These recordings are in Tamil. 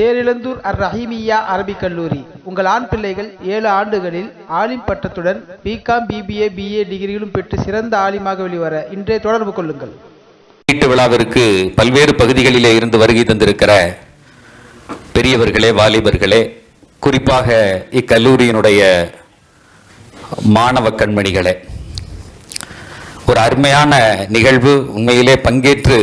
தேரிழந்தூர் அர் ரஹீமியா அரபிக் கல்லூரி. உங்கள் ஆண் பிள்ளைகள் ஏழு ஆண்டுகளில் ஆலிம் பட்டத்துடன் பிகாம் பிபிஏ பிஏ டிகிரிகளும் பெற்று சிறந்த ஆலிமாக வெளிவர இன்றே தொடர்பு கொள்ளுங்கள். வீட்டு விழாவிற்கு பல்வேறு பகுதிகளிலே இருந்து வருகை தந்திருக்கிற பெரியவர்களே வாலிபர்களே குறிப்பாக இக்கல்லூரியினுடைய மாணவ கண்மணிகளே ஒரு அருமையான நிகழ்வு உண்மையிலே பங்கேற்று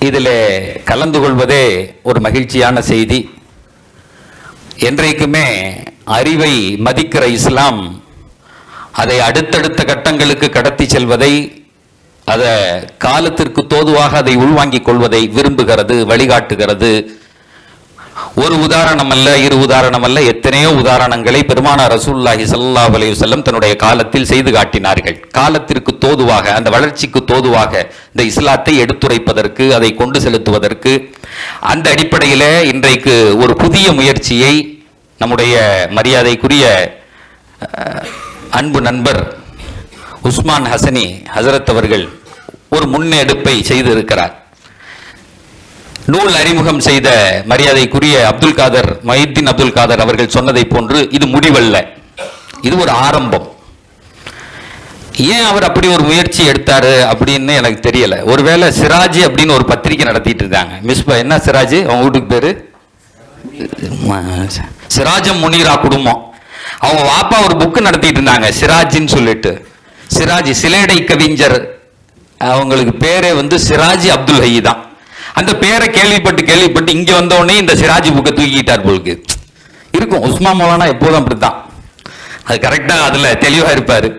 இதில் கலந்து கொள்வதே ஒரு மகிழ்ச்சியான செய்தி. என்றைக்குமே அறிவை மதிக்கிற இஸ்லாம் அதை அடுத்தடுத்த கட்டங்களுக்கு கடத்தி செல்வதை அதை காலத்திற்கு தோதுவாக அதை உள்வாங்கிக் கொள்வதை விரும்புகிறது வழிகாட்டுகிறது. ஒரு உதாரணம் அல்ல இரு உதாரணம் அல்ல எத்தனையோ உதாரணங்களை பெருமானார் ரசூல்லாஹி சல்லா அலைஹி செல்லம் தன்னுடைய காலத்தில் செய்து காட்டினார்கள். காலத்திற்கு தோதுவாக அந்த வளர்ச்சிக்கு தோதுவாக இந்த இஸ்லாத்தை எடுத்துரைப்பதற்கு அதை கொண்டு செலுத்துவதற்கு அந்த அடிப்படையில் இன்றைக்கு ஒரு புதிய முயற்சியை நம்முடைய மரியாதைக்குரிய அன்பு நண்பர் உஸ்மான் ஹசனி ஹசரத் அவர்கள் ஒரு முன்னெடுப்பை செய்திருக்கிறார். நூல் அறிமுகம் செய்த மரியாதைக்குரிய அப்துல் காதர் மொஹித்தீன் அப்துல் காதர் அவர்கள் சொன்னதை போன்று இது முடிவல்ல. இது ஒரு ஆரம்பம். ஏன் அவர் அப்படி ஒரு முயற்சி எடுத்தாரு அப்படின்னு எனக்கு தெரியல. ஒருவேளை சிராஜ் அப்படின்னு ஒரு பத்திரிக்கை நடத்திட்டு இருந்தாங்க மிஸ்பா என்ன சிராஜ்? அவங்க வீட்டுக்கு பேரு? சிராஜம் முனீரா குடும்பம். அவங்க வாப்பா ஒரு புக்கு நடத்திட்டு இருந்தாங்க சிராஜின்னு சொல்லிட்டு. சிராஜ் சிலேடை கவிஞர். அவங்களுக்கு பேரே வந்து சிராஜ் அப்துல் ஹயி தான். அந்த பேரை கேள்விப்பட்டு கேள்விப்பட்டு இங்க வந்த உடனே இந்த சிராஜ் புக்கை தூக்கிட்டார் போலுக்கு இருக்கும் உஸ்மா மௌலானா எப்போதும் அப்படித்தான். அது கரெக்டா அதுல தெளிவா இருப்பாரு.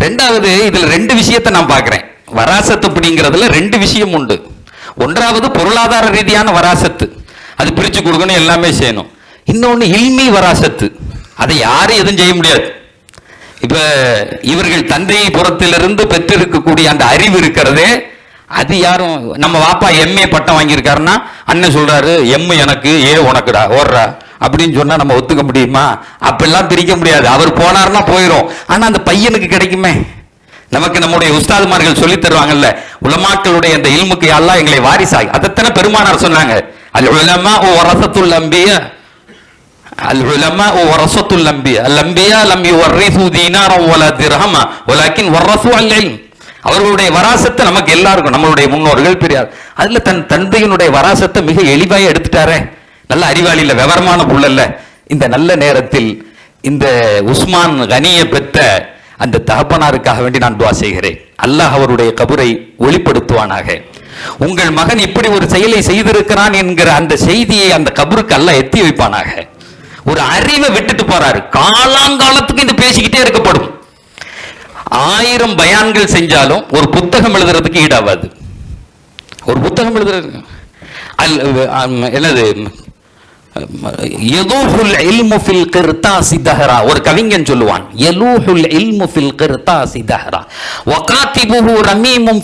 ரெண்டாவது இதுல ரெண்டு விஷயத்தை நான் பார்க்குறேன். வராசத்து அப்படிங்கிறதுல ரெண்டு விஷயம் உண்டு. ஒன்றாவது பொருளாதார ரீதியான வராசத்து. அது பிரிச்சு கொடுக்கணும் எல்லாமே செய்யணும். இன்னொன்னு இல்மி வராசத்து. அதை யாரும் எதுவும் செய்ய முடியாது. இப்ப இவர்கள் தந்தை புறத்திலிருந்து பெற்றிருக்கக்கூடிய அந்த அறிவு இருக்கிறதே அது யாரும் நம்ம வாப்பா எம்ஏ பட்டம் வாங்கியிருக்காருன்னா அண்ணன் சொல்கிறாரு எம் எனக்கு ஏ உனக்குடா ஓடுறா. அப்படின்னு சொன்னால் நம்ம ஒத்துக்க முடியுமா? அப்படிலாம் பிரிக்க முடியாது. அவர் போனார்னா போயிடும் ஆனால் அந்த பையனுக்கு கிடைக்குமே. நமக்கு நம்முடைய உஸ்தாதுமார்கள் சொல்லி தருவாங்கல்ல உலமாக்களுடைய அந்த இல்முக்கு எல்லாம் எங்களை வாரிசாய்? அதைத்தானே பெருமானார் சொன்னாங்க. அல் உலமா ஓ ரசத்துல் அம்பிய. அல் உலமா ஓ ரசத்துல் அம்பிய. அல் அம்பியா லம் யுவர்ரிசு தீனாரம் ஒல திரஹமா. ஒலாக்கின் வர்ரசு அல் இல்ம் அவர்களுடைய வராசத்தை நமக்கு எல்லாருக்கும் நம்மளுடைய முன்னோர்கள் பெரியார். அதுல தன் தந்தையினுடைய வராசத்தை மிக எளிவாக எடுத்துட்டாரே. நல்ல அறிவாளி இல்ல விவரமான புள்ளல்ல. இந்த நல்ல நேரத்தில் இந்த உஸ்மான் கனியை பெற்ற அந்த தகப்பனாருக்காக வேண்டி நான் துவா செய்கிறேன். அல்லாஹ் அவருடைய கபுரை ஒளிப்படுத்துவானாக. உங்கள் மகன் இப்படி ஒரு செயலை செய்திருக்கிறான் என்கிற அந்த செய்தியை அந்த கபருக்கு அல்ல எத்தி வைப்பானாக. ஒரு அறிவை விட்டுட்டு போறாரு. காலாங்காலத்துக்கு இது பேசிக்கிட்டே இருக்கப்படும் ஆயிரம் பயான்கள் செஞ்சாலும் ஒரு புத்தகம் எழுதுறதுக்கு ஈடாகாது ஒரு புத்தகம் எழுதுறது அல் என்னது? ஒரு கவிஞன் சொல்லுவான் ரமீமும்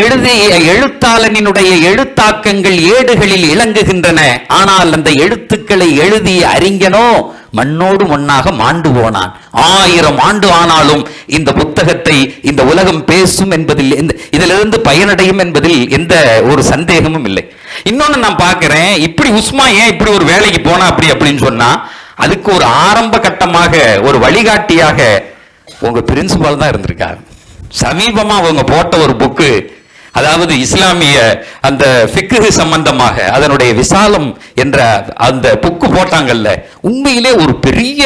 எழுதிய எழுத்தாளனினுடைய எழுத்தாக்கங்கள் ஏடுகளில் இளங்குகின்றன ஆனால் அந்த எழுத்துக்களை எழுதிய அறிஞனோ மண்ணோடு மண்ணாக மாண்டு போனான். ஆயிரம் ஆண்டு ஆனாலும் இந்த புத்தகத்தை இந்த உலகம் பேசும் என்பதில் இதிலிருந்து பயனடையும் என்பதில் எந்த ஒரு சந்தேகமும் இல்லை. இன்னொன்னு நான் பார்க்கிறேன் இப்படி உஸ்மா ஏன் இப்படி ஒரு வேலைக்கு போனா அப்படி அப்படின்னு சொன்னா அதுக்கு ஒரு ஆரம்ப கட்டமாக ஒரு வழிகாட்டியாக உங்க பிரின்சிபால் தான் இருந்திருக்காரு. சமீபமா அவங்க போட்ட ஒரு புக்கு அதாவது இஸ்லாமிய அந்த ஃபிக்கு சம்பந்தமாக அதனுடைய விசாலம் என்ற அந்த புக்கு போட்டாங்கல்ல உண்மையிலே ஒரு பெரிய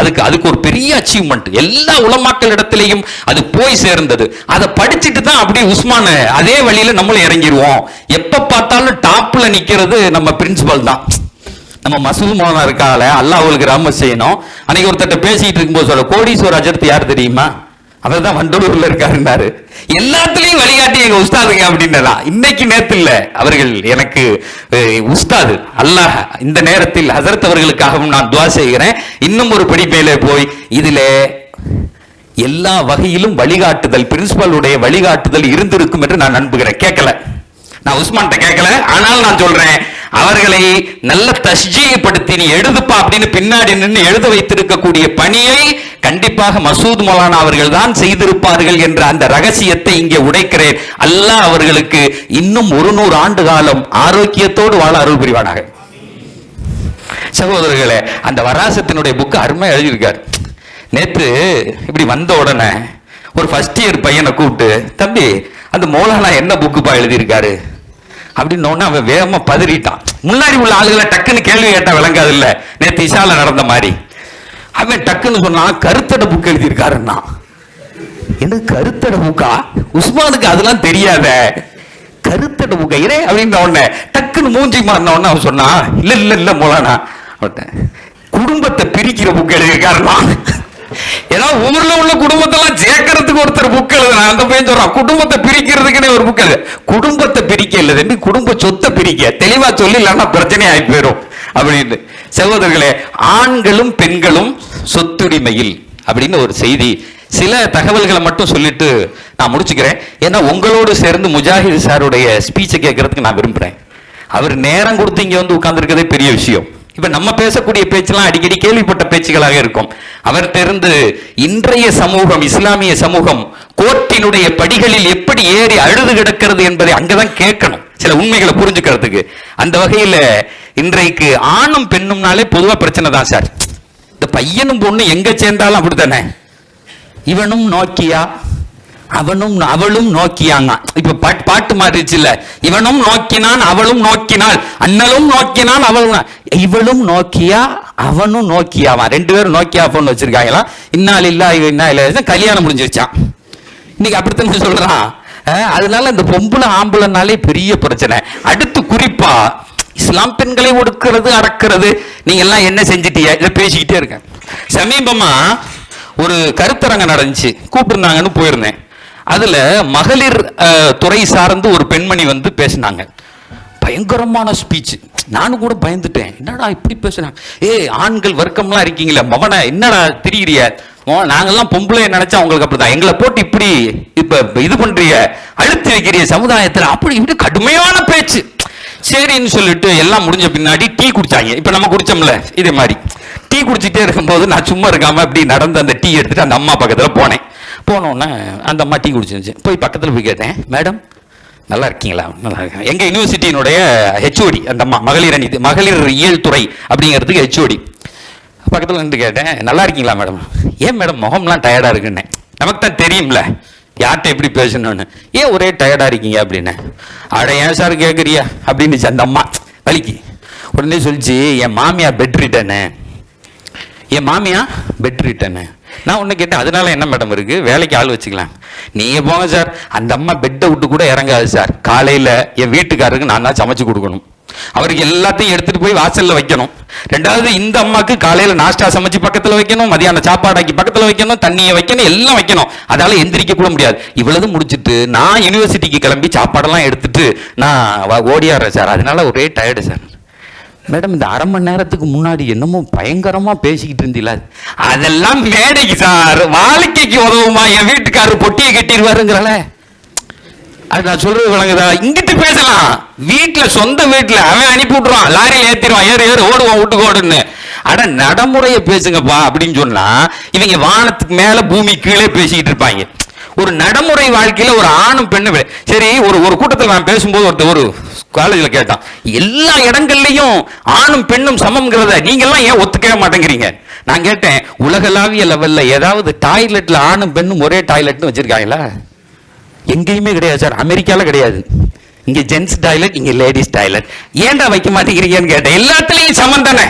அதுக்கு அதுக்கு ஒரு பெரிய அச்சீவ்மெண்ட் எல்லா உலமாக்கள் இடத்துலையும் அது போய் சேர்ந்தது. அதை படிச்சுட்டு தான் அப்படியே உஸ்மான அதே வழியில நம்மளும் இறங்கிடுவோம் எப்ப பார்த்தாலும் டாப்ல நிக்கிறது நம்ம பிரின்சிபல் தான். நம்ம மசூது மோனா இருக்கால அல்லாஹ் அவளுக்கு ராம செய்யணும். அன்னைக்கு ஒருத்தட்ட பேசிட்டு இருக்கும்போது சொல்ல கோடீஸ்வர அஜர்த்து யார் தெரியுமா? அவர் தான் வண்டலூர்ல இருக்காருன்னாரு. எல்லாத்துலயும் வழிகாட்டி எங்க உஸ்தாதுங்க அப்படின்னா இன்னைக்கு நேத்து இல்ல அவர்கள் எனக்கு உஸ்தாது அல்லாஹ் இந்த நேரத்தில் ஹசரத் அவர்களுக்காகவும் நான் துவா செய்கிறேன். இன்னும் ஒரு படி மேலே போய் இதுல எல்லா வகையிலும் வழிகாட்டுதல் பிரின்சிபலுடைய வழிகாட்டுதல் இருந்திருக்கும் என்று நான் நம்புகிறேன். கேட்கல. நான் உஸ்மான்கிட்ட கேட்கல. ஆனால் நான் சொல்றேன் அவர்களை நல்ல தஸ்ஜீயப்படுத்தி நீ எழுதுப்பா அப்படின்னு பின்னாடி நின்று எழுத வைத்திருக்கக்கூடிய பணியை கண்டிப்பாக மசூத் மௌலானா அவர்கள் தான் செய்திருப்பார்கள் என்ற அந்த ரகசியத்தை இங்கே உடைக்கிறேன். அல்லாஹ் அவர்களுக்கு இன்னும் ஒரு நூறு ஆண்டு காலம் ஆரோக்கியத்தோடு வாழ அருள் புரிவானாக. சகோதரர்களே அந்த வராசத்தினுடைய புக்கு அருமை எழுதியிருக்கார். நேற்று இப்படி வந்த உடனே ஒரு ஃபர்ஸ்ட் இயர் பையனை கூப்பிட்டு தம்பி அந்த மௌலானா என்ன புக்குப்பா எழுதியிருக்காரு? அப்படின்னு அவன் வேகமா பதறிட்டான். முன்னாடி உள்ள ஆளுகளை டக்குன்னு கேள்வி கேட்டால் விளங்காது இல்ல நேற்று இஷால நடந்த மாதிரி. அவன் டக்குன்னு சொன்னான் கருத்தட புக் எழுதியிருக்காருன்னா. என்ன கருத்தட புக்கா உஸ்மானுக்கு அதெல்லாம் தெரியாத. கருத்தட புக்கா இரே அப்படின்ற உடனே டக்குன்னு மூஞ்சி மாறின உடனே அவன் சொன்னான் இல்ல இல்ல இல்ல மோலானா குடும்பத்தை பிரிக்கிற புக் எழுதியிருக்காருன்னா. ஏன்னா ஊர்ல உள்ள குடும்பத்தெல்லாம் சேர்க்கறதுக்கு ஒருத்தர் புக் எழுதுனா அந்த பையன் சொல்றான் குடும்பத்தை பிரிக்கிறதுக்குன்னு ஒரு புக் எழுது. குடும்பத்தை பிரிக்க இல்லை குடும்ப சொத்தை பிரிக்க. தெளிவா சொல்லி இல்லைன்னா பிரச்சனை ஆகி போயிடும் அப்படின்னு. சகோதரர்களே ஆண்களும் பெண்களும் சொத்துரிமையில். அப்படின்னு ஒரு செய்தி. சில தகவல்களை மட்டும் சொல்லிட்டு நான் முடிச்சுக்கிறேன். ஏன்னா உங்களோடு சேர்ந்து முஜாஹித் சாருடைய ஸ்பீச்சை கேட்கறதுக்கு நான் விரும்புறேன். அவர் நேரம் கொடுத்து இங்க வந்து உட்காந்துருக்கதே பெரிய விஷயம். இப்ப நம்ம பேசக்கூடிய பேச்செல்லாம் அடிக்கடி கேள்விப்பட்ட பேச்சுகளாக இருக்கும். அவர் தெரிந்து இன்றைய சமூகம் இஸ்லாமிய சமூகம் கோர்ட்டினுடைய படிகளில் எப்படி ஏறி அழுது கிடக்கிறது என்பதை அங்கதான் கேட்கணும். சில உண்மைகளை புரிஞ்சுக்கிறதுக்கு. அந்த வகையில இன்றைக்கு ஆணும் பெண்ணும்னாலே பொதுவா பிரச்சனை தான் சார். இந்த பையனும் பொண்ணு எங்க சேர்ந்தாலும் அப்படித்தானே? இவனும் நோக்கியா? அவனும் அவளும் நோக்கியாங்க இப்ப பாட்டு பாட்டு இல்ல இவனும் நோக்கினான் அவளும் நோக்கினாள். அண்ணலும் நோக்கினான் அவளும் இவளும் நோக்கியா அவனும் நோக்கியாவா? ரெண்டு பேரும் நோக்கியா போன் வச்சிருக்காங்களா? இன்னால் இல்லா இன்னா இல்ல கல்யாணம் முடிஞ்சிருச்சான் இன்னைக்கு அப்படித்தான் சொல்றான். அதனால இந்த பொம்பளை ஆம்பளைனாலே பெரிய பிரச்சனை. அடுத்து குறிப்பா இஸ்லாம் பெண்களை ஒடுக்கிறது அடக்கிறது. நீங்க எல்லாம் என்ன செஞ்சிட்டீங்க இதை பேசிக்கிட்டே இருக்கேன். சமீபமா ஒரு கருத்தரங்கம் நடந்துச்சு. கூப்பிட்டுருந்தாங்கன்னு போயிருந்தேன். அதில் மகளிர் துறை சார்ந்து ஒரு பெண்மணி வந்து பேசினாங்க. பயங்கரமான ஸ்பீச் நானும் கூட பயந்துட்டேன். என்னடா இப்படி பேசுறாங்க ஏய் ஆண்கள் வர்க்கம்லாம் இருக்கீங்களே மவனை என்னடா திரியிறிய? ஓ, நாங்கெல்லாம் பொம்பளை நினைச்சா அவங்களுக்கு அப்படிதான். எங்களை போட்டு இப்படி இப்ப இது பண்றிய அழுத்தி வைக்கிறிய சமுதாயத்தில். அப்படி இப்படி கடுமையான பேச்சு. சரின்னு சொல்லிட்டு எல்லாம் முடிஞ்ச பின்னாடி டீ குடிச்சாங்க. இப்ப நம்ம குடிச்சோம்ல இதே மாதிரி. டீ குடிச்சிட்டே இருக்கும்போது நான் சும்மா இருக்காம அப்படி நடந்து அந்த டீ எடுத்துட்டு அந்த அம்மா பக்கத்துல போனேன். போனோன்னே அந்த அம்மா டீ குடிச்சிருந்துச்சு. போய் பக்கத்தில் போய் கேட்டேன் மேடம் நல்லா இருக்கீங்களா? நல்லா இருக்கேன். எங்கள் யூனிவர்சிட்டியினுடைய ஹெச்ஓடி அந்த அம்மா மகளிர் அணி மகளிர் இயல் துறை அப்படிங்கிறதுக்கு ஹெச்ஓடி பக்கத்தில் நின்று கேட்டேன் நல்லா இருக்கீங்களா மேடம்? ஏன் மேடம் முகம்லாம் டயர்டாக இருக்குன்னு. நமக்கு தான் தெரியும்ல யார்கிட்ட எப்படி பேசணும்னு. ஏன் ஒரே டயர்டாக இருக்கீங்க? அப்படின்னு. அட ஏன் சார் கேட்குறியா அப்படின்னுச்சு அந்த அம்மா. வலிக்கு. உடனே சொல்லிச்சு என் மாமியா பெட் ரிட்டனு என் மாமியா பெட் ரிட்டனு நான் ஒன்று கேட்டேன் அதனால என்ன மேடம் இருக்கு? வேலைக்கு ஆள் வச்சுக்கலாம். நீங்க போங்க சார் அந்த அம்மா பெட்டை விட்டு கூட இறங்காது சார் காலையில என் வீட்டுக்காரருக்கு நான் தான் சமைச்சு கொடுக்கணும். அவருக்கு எல்லாத்தையும் எடுத்துட்டு போய் வாசல்ல வைக்கணும். ரெண்டாவது இந்த அம்மாக்கு காலையில நாஸ்டா சமைச்சு பக்கத்துல வைக்கணும் மதியானம் சாப்பாடாக்கி பக்கத்துல வைக்கணும் தண்ணியை வைக்கணும் எல்லாம் வைக்கணும். அதால எந்திரிக்க கூட முடியாது. இவ்வளவு முடிச்சிட்டு நான் யூனிவர்சிட்டிக்கு கிளம்பி சாப்பாடெல்லாம் எடுத்துட்டு நான் ஓடியாடுறேன் சார் அதனால ஒரே டயர்டு சார் மேடம் இந்த அரை மணி நேரத்துக்கு முன்னாடி என்னமோ பயங்கரமா பேசிக்கிட்டு இருந்தீங்களா? அதெல்லாம் மேடைக்கு சார். வாழ்க்கைக்கு உதவுமா? என் வீட்டுக்காரர் பொட்டியை கட்டிடுவாருங்கிறல அது நான் சொல்றது விளங்குதா? இங்கிட்டு பேசலாம். வீட்டுல சொந்த வீட்டுல அவன் அனுப்பி விட்டுருவான். லாரியில் ஏத்திடுவான். ஏறு ஏறு ஓடுவான் வீட்டுக்கு ஓடுன்னு. அட நடைமுறையை பேசுங்கப்பா அப்படின்னு சொன்னா இவங்க வானத்துக்கு மேல பூமி கீழே பேசிக்கிட்டு இருப்பாங்க. ஒரு நடைமுறை வாழ்க்கையில ஒரு ஆணும் பெண்ணும் சரி ஒரு ஒரு கூட்டத்தில் நான் பேசும்போது ஒருத்தர் ஒரு காலேஜில் கேட்டான் எல்லா இடங்கள்லையும் ஆணும் பெண்ணும் சமம்ங்கிறத நீங்கள்லாம் ஏன் ஒத்துக்கவே மாட்டேங்கிறீங்க? நான் கேட்டேன் உலகளாவிய லெவலில் ஏதாவது டாய்லெட்டில் ஆணும் பெண்ணும் ஒரே டாய்லெட்னு வச்சுருக்காங்களா? எங்கேயுமே கிடையாது சார் அமெரிக்காவில் கிடையாது. இங்கே ஜென்ஸ் டாய்லெட் இங்கே லேடிஸ் டாய்லெட் ஏன்டா வைக்க மாட்டேங்கிறீங்கன்னு கேட்டேன். எல்லாத்துலேயும் சமம் தானே?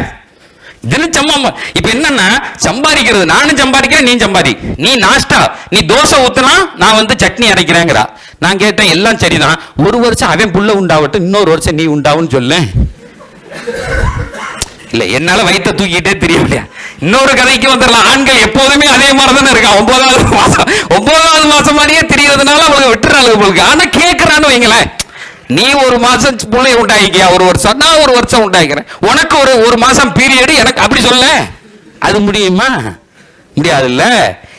இதுல சமம். இப்ப என்னன்னா சம்பாதிக்கிறது நானும் சம்பாதிக்கிறேன் நீ சம்பாதி. நீ நாஸ்டா நீ தோசை ஊத்துனா நான் வந்து சட்னி அரைக்கிறேங்கிறா. நான் கேட்டேன் எல்லாம் சரிதான். ஒரு வருஷம் அவன் புள்ள உண்டாவட்டும் இன்னொரு வருஷம் நீ உண்டாவுன்னு சொல்ல இல்ல என்னால வயிற்ற தூக்கிட்டே தெரியலையா இன்னொரு கதைக்கு வந்துடலாம். ஆண்கள் எப்போதுமே அதே மாதிரி தானே இருக்கான் ஒன்பதாவது மாசம் ஒன்பதாவது மாசம் மாதிரியே தெரியறதுனால அவளுக்கு விட்டுறாங்க உங்களுக்கு ஆனா கேட்கறான்னு வைங்களேன். நீ ஒரு மாசம் பிள்ளை உண்டாக்கியா ஒரு வருஷம். நான் ஒரு வருஷம் உண்டாக்கிறேன். உனக்கு ஒரு ஒரு மாசம் பீரியடு எனக்கு அப்படி சொல்ல. அது முடியுமா? முடியாதுல்ல?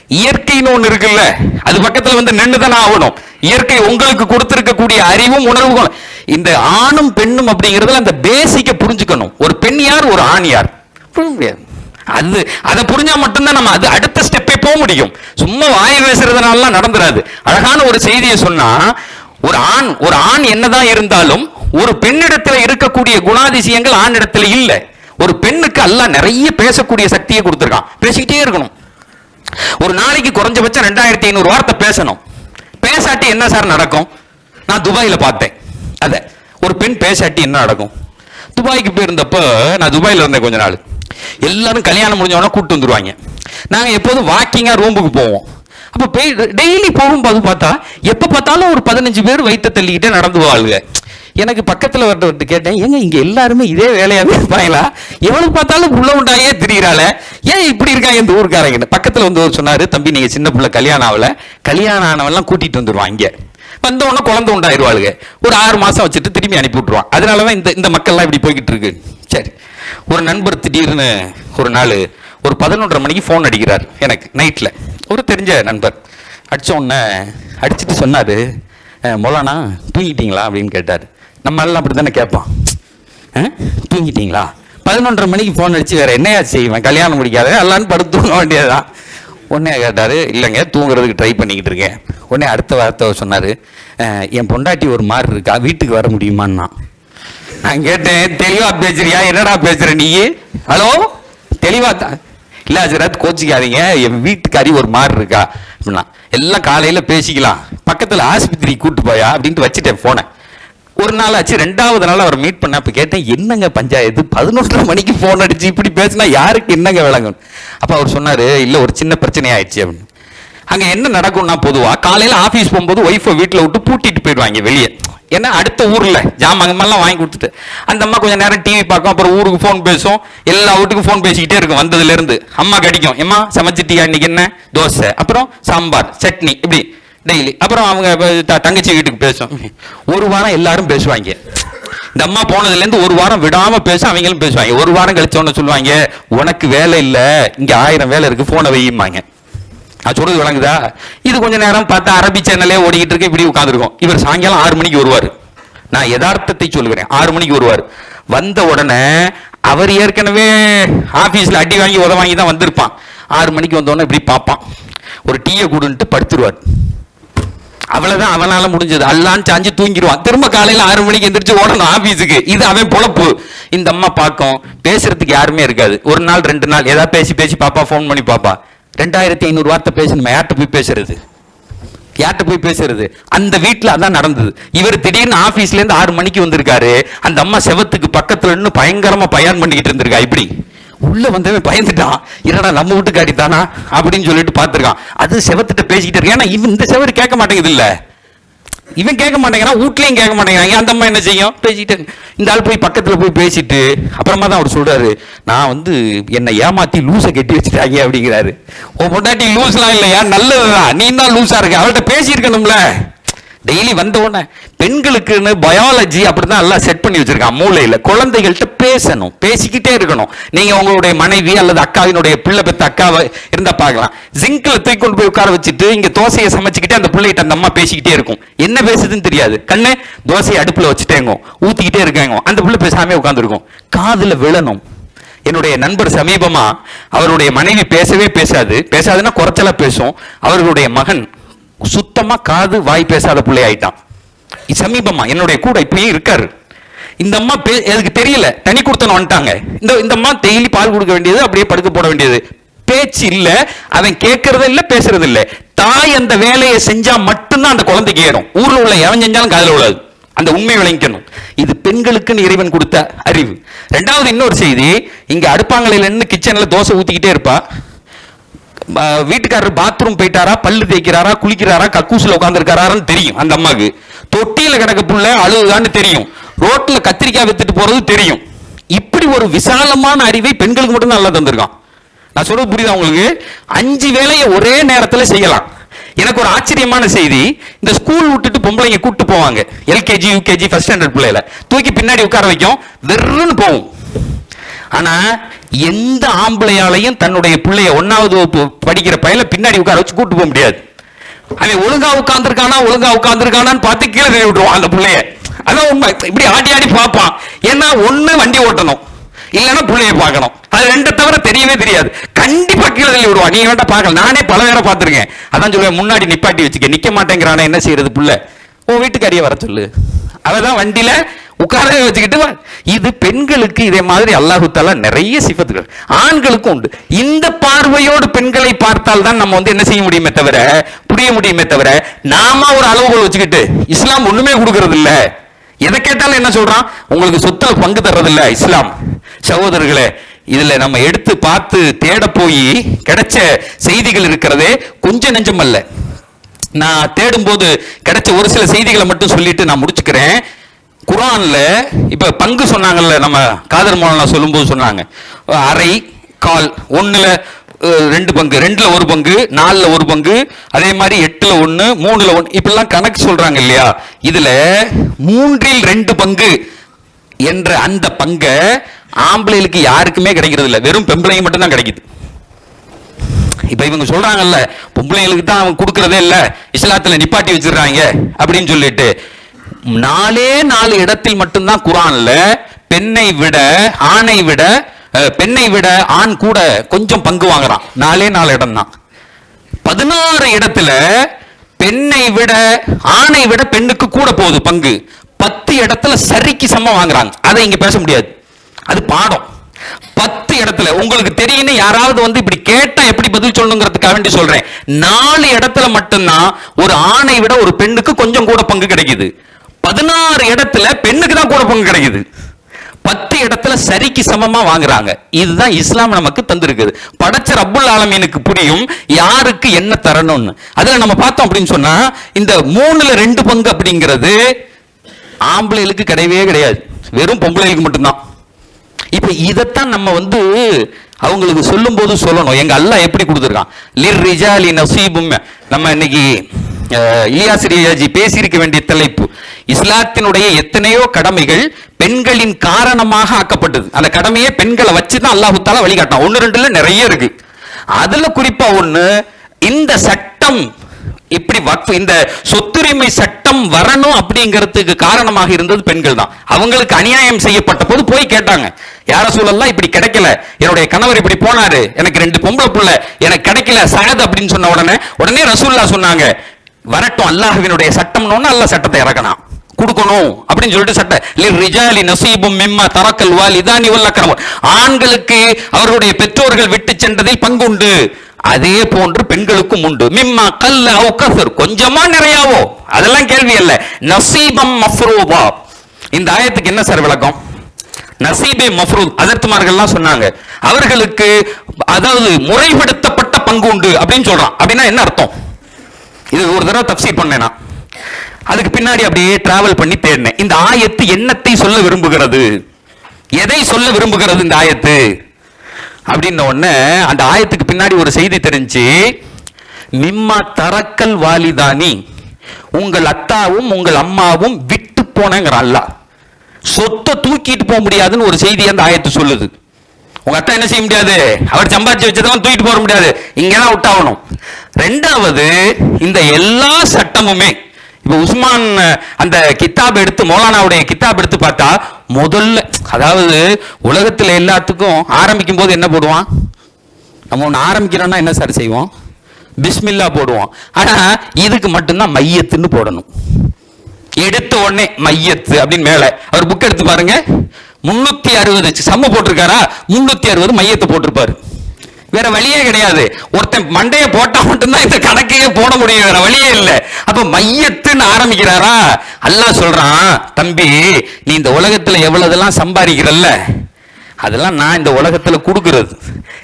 இயற்கைன்னு ஒண்ணு இருக்குல்ல. அது பக்கத்துல வந்து நின்று தானே ஆகணும். இயற்கை உங்களுக்கு கொடுத்திருக்கக்கூடிய அறிவும் உணர்வுகளும். இந்த ஆணும் பெண்ணும் அப்படிங்கிறதுல அந்த பேசிக்க புரிஞ்சுக்கணும். ஒரு பெண் யார் ஒரு ஆண் யார்? அது அதை புரிஞ்சா மட்டும்தான் நம்ம அது அடுத்த ஸ்டெப்பே போக முடியும். சும்மா வாய் பேசுறதுனால நடந்துராது. அழகான ஒரு செய்தியை சொன்னா ஒரு ஆண் ஒரு ஆண் என்னதான் இருந்தாலும் ஒரு பெண்ணிடத்துல இருக்கக்கூடிய குணாதிசயங்கள் ஆணிடத்துல இல்லை. ஒரு பெண்ணுக்கு அல்ல நிறைய பேசக்கூடிய சக்தியை கொடுத்துருக்கான். பேசிக்கிட்டே இருக்கணும். ஒரு நாளைக்கு குறைஞ்சபட்சம் ரெண்டாயிரத்தி ஐநூறு வார்த்தை பேசணும். பேசாட்டி என்ன சார் நடக்கும்? நான் துபாயில் பார்த்தேன். அதை. ஒரு பெண் பேசாட்டி என்ன நடக்கும்? துபாய்க்கு போயிருந்தப்போ நான் துபாயில் இருந்தேன் கொஞ்ச நாள். எல்லாரும் கல்யாணம் முடிஞ்சவொடனே கூட்டு வந்துருவாங்க. நாங்கள் எப்போதும் வாக்கிங்காக ரூமுக்கு போவோம். அப்போ போய் டெய்லி போகும்போது பார்த்தா எப்போ பார்த்தாலும் ஒரு பதினஞ்சு பேர் வயிற்ற தள்ளிக்கிட்டே நடந்து போவாளுங்க எனக்கு பக்கத்தில் வரட்டு கேட்டேன் ஏங்க இங்கே எல்லாருமே இதே வேலையாக இருப்பாங்களா? எவ்வளவு பார்த்தாலும் உள்ள உண்டாயே திரியிறாள. ஏன் இப்படி இருக்காங்க இந்த ஊருக்காரங்க பக்கத்தில் வந்து சொன்னார் தம்பி நீங்கள் சின்ன பிள்ளை கல்யாணம் ஆகலை. கல்யாணம் ஆனவெல்லாம் கூட்டிகிட்டு வந்துருவான் இங்கே. வந்த உடனே குழந்தை உண்டாயிருவாளுங்க. ஒரு ஆறு மாதம் வச்சுட்டு திரும்பி அனுப்பி விட்ருவான் அதனால தான் இந்த இந்த மக்கள்லாம் இப்படி போய்கிட்டு இருக்கு. சரி. ஒரு நண்பர் திடீர்னு ஒரு நாள் ஒரு பதினொன்றரை மணிக்கு ஃபோன் அடிக்கிறார் எனக்கு நைட்டில் ஒரு தெரிஞ்ச நண்பர். அடித்த உடனே அடிச்சிட்டு சொன்னார் மொலானா தூங்கிட்டீங்களா? அப்படின்னு கேட்டார். நம்ம எல்லாம் அப்படி தானே கேட்பான் தூங்கிட்டீங்களா? பதினொன்றரை மணிக்கு ஃபோன் அடிச்சு வேற என்னையா செய்வேன் கல்யாணம் முடிக்காத எல்லாரும் படுத்து தூங்க வேண்டியதுதான். உடனே கேட்டாரு இல்லைங்க தூங்குறதுக்கு ட்ரை பண்ணிக்கிட்டு இருக்கேன். உடனே அடுத்த வார்த்தை சொன்னாரு என் பொண்டாட்டி ஒரு மாதிரி இருக்கா? வீட்டுக்கு வர முடியுமான்னா? நான் கேட்டேன் தெளிவா பேசுறியா? என்னடா பேசுற நீ? ஹலோ தெளிவா தான் இல்ல ஹசரத் கோச்சிக்காதீங்க. என் வீட்டுக்காரி ஒரு மாதிரி இருக்கா? அப்படின்னா எல்லாம் காலையில பேசிக்கலாம். பக்கத்துல ஆஸ்பத்திரி கூட்டு போயா? அப்படின்ட்டு வச்சுட்டேன் ஃபோனை ஒரு நாள் ஆச்சு ரெண்டாவது நாள் அவர் மீட் பண்ண அப்போ கேட்டேன் என்னங்க பஞ்சாயத்து? பதினொன்றரை மணிக்கு ஃபோன் அடிச்சு இப்படி பேசினா யாருக்கு என்னங்க விளங்கும்? அப்போ அவர் சொன்னார் இல்லை ஒரு சின்ன பிரச்சனை ஆயிடுச்சு. அப்படின்னு. அங்கே என்ன நடக்கும்னா பொதுவாக காலையில் ஆஃபீஸ் போகும்போது ஒய்ஃபை வீட்டில் விட்டு பூட்டிட்டு போயிடுவாங்க வெளியே. ஏன்னா அடுத்த ஊர்ல மாதிரிலாம் வாங்கி கொடுத்துட்டு. அந்த அம்மா கொஞ்சம் நேரம் டிவி பார்க்கும் அப்புறம் ஊருக்கு ஃபோன் பேசும். எல்லா வீட்டுக்கும் ஃபோன் பேசிக்கிட்டே இருக்கும் வந்ததுலேருந்து அம்மா கடிக்கும் ஏம்மா சமைச்சிட்டியா இன்னைக்கு என்ன? தோசை. அப்புறம் சாம்பார் சட்னி இப்படி. டெய்லி அப்புறம் அவங்க த- தங்கச்சி வீட்டுக்கு பேசும். ஒரு வாரம் எல்லாரும் பேசுவாங்க. இந்த அம்மா போனதுலேருந்து ஒரு வாரம் விடாம பேச அவங்களும் பேசுவாங்க. ஒரு வாரம் கழிச்ச உடனே சொல்லுவாங்க உனக்கு வேலை இல்லை. இங்க ஆயிரம் வேலை இருக்கு. போனை வையுமாங்க நான் சொல்றது விளங்குதா? இது கொஞ்ச நேரம் பார்த்தா அரபி சேனலே ஓடிக்கிட்டு இருக்கு. இப்படி உட்காந்துருக்கும் இவர் சாயங்காலம் ஆறு மணிக்கு வருவார். நான் யதார்த்தத்தை சொல்லுகிறேன். ஆறு மணிக்கு வருவார். வந்த உடனே அவர் ஏற்கனவே ஆபீஸ்ல அடி வாங்கி உத வாங்கி தான் வந்திருப்பான். ஆறு மணிக்கு வந்த உடனே இப்படி பார்ப்பான். ஒரு டீயை கொடுன்ட்டு படுத்துருவார். அவ்வளவுதான் அவனால முடிஞ்சது. அல்லான்னு சாஞ்சு தூங்கிடுவான். திரும்ப காலையில ஆறு மணிக்கு எந்திரிச்சு ஓடணும் ஆபீஸுக்கு. இது அவன் பொழப்பு. இந்த அம்மா பார்க்கும் பேசுறதுக்கு யாருமே இருக்காது. ஒரு நாள் ரெண்டு நாள். ஏதாவது பேசி பேசி பாப்பா ஃபோன் பண்ணி பாப்பா. ரெண்டாயிரத்தி ஐநூறு வார்த்தை பேசணுமா? யார்கிட்ட போய் பேசுறது? யார்கிட்ட போய் பேசுறது? அந்த வீட்டில் அதான் நடந்தது. இவர் திடீர்னு ஆபீஸ்ல இருந்து ஆறு மணிக்கு வந்திருக்காரு. அந்த அம்மா செவத்துக்கு பக்கத்துல இருந்து பயங்கரமா பயன் பண்ணிக்கிட்டு இருந்திருக்கா. இப்படி உள்ள வந்தவன் பயந்துட்டான். என்னடா நம்ம வீட்டுக்காரி தானா அப்படின்னு சொல்லிட்டு பார்த்துருக்கான். அது செவத்திட்ட பேசிக்கிட்டு இருக்கேன். ஏன்னா இவன் இந்த செவரு கேட்க மாட்டேங்குது இல்லை. இவன் கேட்க மாட்டேங்கிறான் வீட்லையும் கேட்க மாட்டேங்கிறாங்க அந்த அம்மா என்ன செய்யும்? பேசிட்டு இந்த ஆள் போய் பக்கத்தில் போய் பேசிட்டு அப்புறமா தான் அவர் சொல்கிறாரு நான் வந்து என்னை ஏமாற்றி லூஸை கட்டி வச்சுட்டாங்க அப்படிங்கிறாரு. உன் பொண்டாட்டி லூஸ்லாம் இல்லையா? நல்லதுதான். நீ தான் லூஸாக இருக்க. அவள்கிட்ட பேசியிருக்கணும்ல. டெய்லி வந்த உடனே பெண்களுக்குன்னு பயாலஜி அப்படிதான் எல்லாம் செட் பண்ணி வச்சிருக்கான் மூளையில. குழந்தைகள்கிட்ட பேசணும் பேசிக்கிட்டே இருக்கணும். நீங்க உங்களுடைய மனைவி அல்லது அக்காவினுடைய பிள்ளை பெத்த அக்காவை இருந்தா பார்க்கலாம். ஜிங்க்ல தூக்கி கொண்டு போய் உட்கார வச்சுட்டு இங்க தோசையை சமைச்சுக்கிட்டே அந்த பிள்ளைகிட்ட அந்த அம்மா பேசிக்கிட்டே இருக்கும். என்ன பேசுதுன்னு தெரியாது. கண்ணு தோசையை அடுப்புல வச்சுட்டேங்க ஊத்திக்கிட்டே இருக்காங்க. அந்த பிள்ளை பேசாமே உட்காந்துருக்கும் காதுல விழணும். என்னுடைய நண்பர் சமீபமா அவருடைய மனைவி பேசவே பேசாது. பேசாதுன்னா குறைச்சலா பேசும். அவர்களுடைய மகன் சுத்தமாக காது வாய் பேசாத பிள்ளை ஆயிட்டான். சமீபமா என்னுடைய கூட இப்பயும் இருக்காரு. இந்த அம்மா பே- எனக்கு தெரியல தனி கொடுத்தன வந்துட்டாங்க. இந்த இந்த அம்மா டெய்லி பால் கொடுக்க வேண்டியது அப்படியே படுக்க போட வேண்டியது. பேச்சு இல்ல அவன் கேட்கறது இல்ல பேசுறது இல்ல. தாய் அந்த வேலையை செஞ்சா மட்டும்தான் அந்த குழந்தைக்கு ஏறும் ஊர்ல உள்ள எவன் செஞ்சாலும் காதல உள்ளது அந்த உண்மை விளங்கிக்கணும். இது பெண்களுக்குன்னு இறைவன் கொடுத்த அறிவு. ரெண்டாவது இன்னொரு செய்தி இங்க அடுப்பாங்கலையில இருந்து கிச்சன்ல தோசை ஊத்திக்கிட்டே இருப்பா. வீட்டுக்காரர் பாத்ரூம் போயிட்டாரா பல்லு தேய்க்கிறாரா குளிக்கிறாரா கக்கூசில் உட்காந்துருக்காரான்னு தெரியும் அந்த அம்மாவுக்கு. தொட்டியில் கிடக்க புள்ள அழுகுதான்னு தெரியும். ரோட்டில் கத்திரிக்காய் வித்துட்டு போகிறது தெரியும். இப்படி ஒரு விசாலமான அறிவை பெண்களுக்கு மட்டும் நல்லா தந்திருக்கான். நான் சொல்றது புரியுதா உங்களுக்கு? அஞ்சு வேலையை ஒரே நேரத்தில் செய்யலாம். எனக்கு ஒரு ஆச்சரியமான செய்தி. இந்த ஸ்கூல் விட்டுட்டு பொம்பளைங்க கூட்டு போவாங்க. எல்கேஜி யூகேஜி ஃபர்ஸ்ட் ஸ்டாண்டர்ட் பிள்ளையில தூக்கி பின்னாடி உட்கார வைக்கும். வெறுன்னு போகும். ஆனா எந்த ஆம்பளையாலையும் தன்னுடைய பிள்ளைய ஒன்றாவது வகுப்பு படிக்கிற பையில பின்னாடி உட்கார வச்சு கூட்டு போக முடியாது. அவன் ஒழுங்கா உட்காந்துருக்கானா ஒழுங்கா உட்காந்துருக்கானான்னு பார்த்து கீழே தள்ளி விட்டுருவான் அந்த பிள்ளைய. அதான் உண்மை. இப்படி ஆடி ஆடி பார்ப்பான். ஏன்னா ஒன்று வண்டி ஓட்டணும். இல்லைன்னா புள்ளைய பார்க்கணும். அது ரெண்டை தவிர தெரியவே தெரியாது. கண்டிப்பா கீழே தள்ளி விடுவான். நீங்க வேண்டாம் பார்க்கலாம் நானே பல பேரை பார்த்துருக்கேன். அதான் சொல்லுவேன் முன்னாடி நிப்பாட்டி வச்சுக்க. நிக்க மாட்டேங்கிறானே என்ன செய்யறது பிள்ளை? உன் வீட்டுக்காரிய வர சொல்லு. அவதான் வண்டியில உட்காரவே வச்சுக்கிட்டு வா. இது பெண்களுக்கு இதே மாதிரி அல்லாஹுத்தாலா நிறைய சிபத்துகள் ஆண்களுக்கும் உண்டு. இந்த பார்வையோடு பெண்களை பார்த்தால் தான் நம்ம வந்து என்ன செய்ய முடியுமே தவிர புரிய முடியுமே தவிர நாம ஒரு அளவுகோல் வச்சுக்கிட்டு இஸ்லாம் ஒண்ணுமே கொடுக்கறது இல்ல எதை கேட்டாலும் என்ன சொல்றான்? உங்களுக்கு சொத்தால் பங்கு தர்றதில்ல இஸ்லாம். சகோதரர்களே இதுல நம்ம எடுத்து பார்த்து தேட போய் கிடைச்ச செய்திகள் இருக்கிறதே கொஞ்சம் நெஞ்சம் அல்ல. நான் தேடும்போது கிடைச்ச ஒரு சில செய்திகளை மட்டும் சொல்லிட்டு நான் முடிச்சுக்கிறேன். குரான்ல இப்ப பங்கு சொன்னாங்கல்ல நம்ம காதர் மௌலானா சொல்லும்போது சொன்னாங்க. அரை கால் ஒன்றில் ரெண்டு பங்கு ரெண்டுல ஒரு பங்கு நாலுல ஒரு பங்கு அதே மாதிரி எட்டுல ஒன்று மூணுல ஒன்று இப்படிலாம் கணக்கு சொல்றாங்க இல்லையா? இதுல மூன்றில் ரெண்டு பங்கு என்ற அந்த பங்கை ஆம்பளைகளுக்கு யாருக்குமே கிடைக்கிறது இல்லை வெறும் பெம்பளைங்க மட்டும்தான் கிடைக்குது. இப்ப இவங்க சொல்றாங்கல்ல பொம்பளைங்களுக்கு தான் அவங்க கொடுக்கறதே இல்ல இஸ்லாத்துல நிப்பாட்டி வச்சிடுறாங்க அப்படின்னு சொல்லிட்டு நாலே நாலு இடத்தில் மட்டும்தான் குரான்ல பெண்ணை விட ஆணை விட பெண்ணை விட ஆண் கூட கொஞ்சம் பங்கு வாங்குறான். நாலே நாலு இடம் தான் பதினாறு இடத்துல பெண்ணை விட ஆணை விட பெண்ணுக்கு கூட போகுது பங்கு. பத்து இடத்துல சரிக்கு சமம் வாங்குறாங்க. அதை இங்க பேச முடியாது. அது பாடம். பத்து இடத்துல உங்களுக்கு தெரியும்னு யாராவது வந்து இப்படி கேட்டா எப்படி பதில் சொல்லணுங்கிறதுக்காக வேண்டி சொல்றேன். நாலு இடத்துல மட்டும்தான் ஒரு ஆணை விட ஒரு பெண்ணுக்கு கொஞ்சம் கூட பங்கு கிடைக்குது. பதினாறு இடத்துல பெண்ணுக்கு தான் கூட பங்கு கிடைக்குது. பத்து இடத்துல சரிக்கு சமமா வாங்குறாங்க. இதுதான் இஸ்லாம் நமக்கு தந்திருக்குது. படைச்ச ரப்புல் ஆலமீனுக்கு புரியும் யாருக்கு என்ன தரணும்னு. அதுல நம்ம பார்த்தோம் அப்படின்னு சொன்னா இந்த மூணுல ரெண்டு பங்கு அப்படிங்கிறது ஆம்பளைகளுக்கு கிடையவே கிடையாது. வெறும் பொம்பளைகளுக்கு மட்டும்தான். இப்ப இதைத்தான் நம்ம வந்து அவங்களுக்கு சொல்லும் போது சொல்லணும். எங்க அல்லா எப்படி கொடுத்துருக்கான்? லிர் ரிஜாலி நசீபும். நம்ம இன்னைக்கு இலியாசிரியாஜி பேசியிருக்க வேண்டிய தலைப்பு. இஸ்லாத்தினுடைய எத்தனையோ கடமைகள் பெண்களின் காரணமாக ஆக்கப்பட்டது. அந்த கடமையை பெண்களை வச்சு தான் வழிகாட்டான் ஒன்னு ரெண்டுல நிறைய இருக்கு. அதுல குறிப்பா ஒண்ணு இந்த சட்டம் இப்படி வக்ஃப் இந்த சொத்துரிமை சட்டம் வரணும் அப்படிங்கிறதுக்கு காரணமாக இருந்தது பெண்கள் தான். அவங்களுக்கு அநியாயம் செய்யப்பட்ட போது போய் கேட்டாங்க. யார சூழல்லாம் இப்படி கிடைக்கல. என்னுடைய கணவர் இப்படி போனாரு. எனக்கு ரெண்டு பொம்பளை புள்ள. எனக்கு கிடைக்கல சகத் அப்படின்னு சொன்ன உடனே உடனே ரசூல்லா சொன்னாங்க. வரட்டும் அல்லாஹுவினுடைய சட்டம்னு அல்ல சட்டத்தை இறக்கணும். கொடுக்கணும் அப்படின்னு சொல்லிட்டு சட்ட. ரிஜாலி நசீபும் மிம்மா தரக்கல் வாலிதானி வல்லக்கரம் ஆண்களுக்கு அவர்களுடைய பெற்றோர்கள் விட்டு சென்றதில் பங்குண்டு. அதே போன்று பெண்களுக்கும் உண்டு. மிம்மா கல்ல அவு கசர் கொஞ்சமா நிறையாவோ? அதெல்லாம் கேள்வி அல்ல. நசீபம் மஃப்ரூபா இந்த ஆயத்துக்கு என்ன சார் விளக்கம்? நசீபே மஃப்ரூத் அதர்த்துமார்கள்லாம் சொன்னாங்க. அவர்களுக்கு அதாவது முறைப்படுத்தப்பட்ட பங்கு உண்டு அப்படின்னு சொல்றான். அப்படின்னா என்ன அர்த்தம்? இது ஒரு தடவை தப்சீர் பண்ணேன்? நான். அதுக்கு பின்னாடி அப்படியே டிராவல் பண்ணி தேடினேன். இந்த ஆயத்து என்னத்தை சொல்ல விரும்புகிறது? எதை சொல்ல விரும்புகிறது இந்த ஆயத்து? அப்படின்ன உடனே அந்த ஆயத்துக்கு பின்னாடி ஒரு செய்தி தெரிஞ்சு நிம்மா தரக்கல் வாலிதானி உங்கள் அத்தாவும் உங்கள் அம்மாவும் விட்டு போனேங்கிற அல்லா. சொத்தை தூக்கிட்டு போக முடியாதுன்னு ஒரு செய்தி அந்த ஆயத்து சொல்லுது. உங்க அத்தா என்ன செய்ய முடியாது? அவர் சம்பாதிச்சு வச்சதெல்லாம் தூக்கிட்டு போக முடியாது. இங்கதான் விட்டாகணும் ரெண்டாவது இந்த எல்லா சட்டமுமே இப்ப உஸ்மான் அந்த கித்தாப் எடுத்து மௌலானாவுடைய கித்தாப் எடுத்து பார்த்தா முதல்ல அதாவது உலகத்துல எல்லாத்துக்கும் ஆரம்பிக்கும் போது என்ன போடுவான்? நம்ம ஒன்று ஆரம்பிக்கிறோம்னா என்ன சார் செய்வோம்? பிஸ்மில்லா போடுவோம். ஆனா இதுக்கு மட்டும்தான் மையத்துன்னு போடணும். எடுத்த உடனே மையத்து அப்படின்னு மேல. அவர் புக் எடுத்து பாருங்க. முன்னூத்தி அறுபது சம்ம போட்டிருக்காரா? முன்னூத்தி அறுபது மையத்தை போட்டிருப்பாரு. வேற வழியே கிடையாது. ஒருத்தன் மண்டையை போட்டா மட்டும்தான் இந்த கணக்கையே போட முடியும். வேற வழியே இல்லை. அப்ப மையத்துன்னு ஆரம்பிக்கிறாரா? அல்லாஹ் சொல்றான் தம்பி நீ இந்த உலகத்துல எவ்வளவுலாம் சம்பாதிக்கிறல்ல? அதெல்லாம் நான் இந்த உலகத்துல கொடுக்கறது.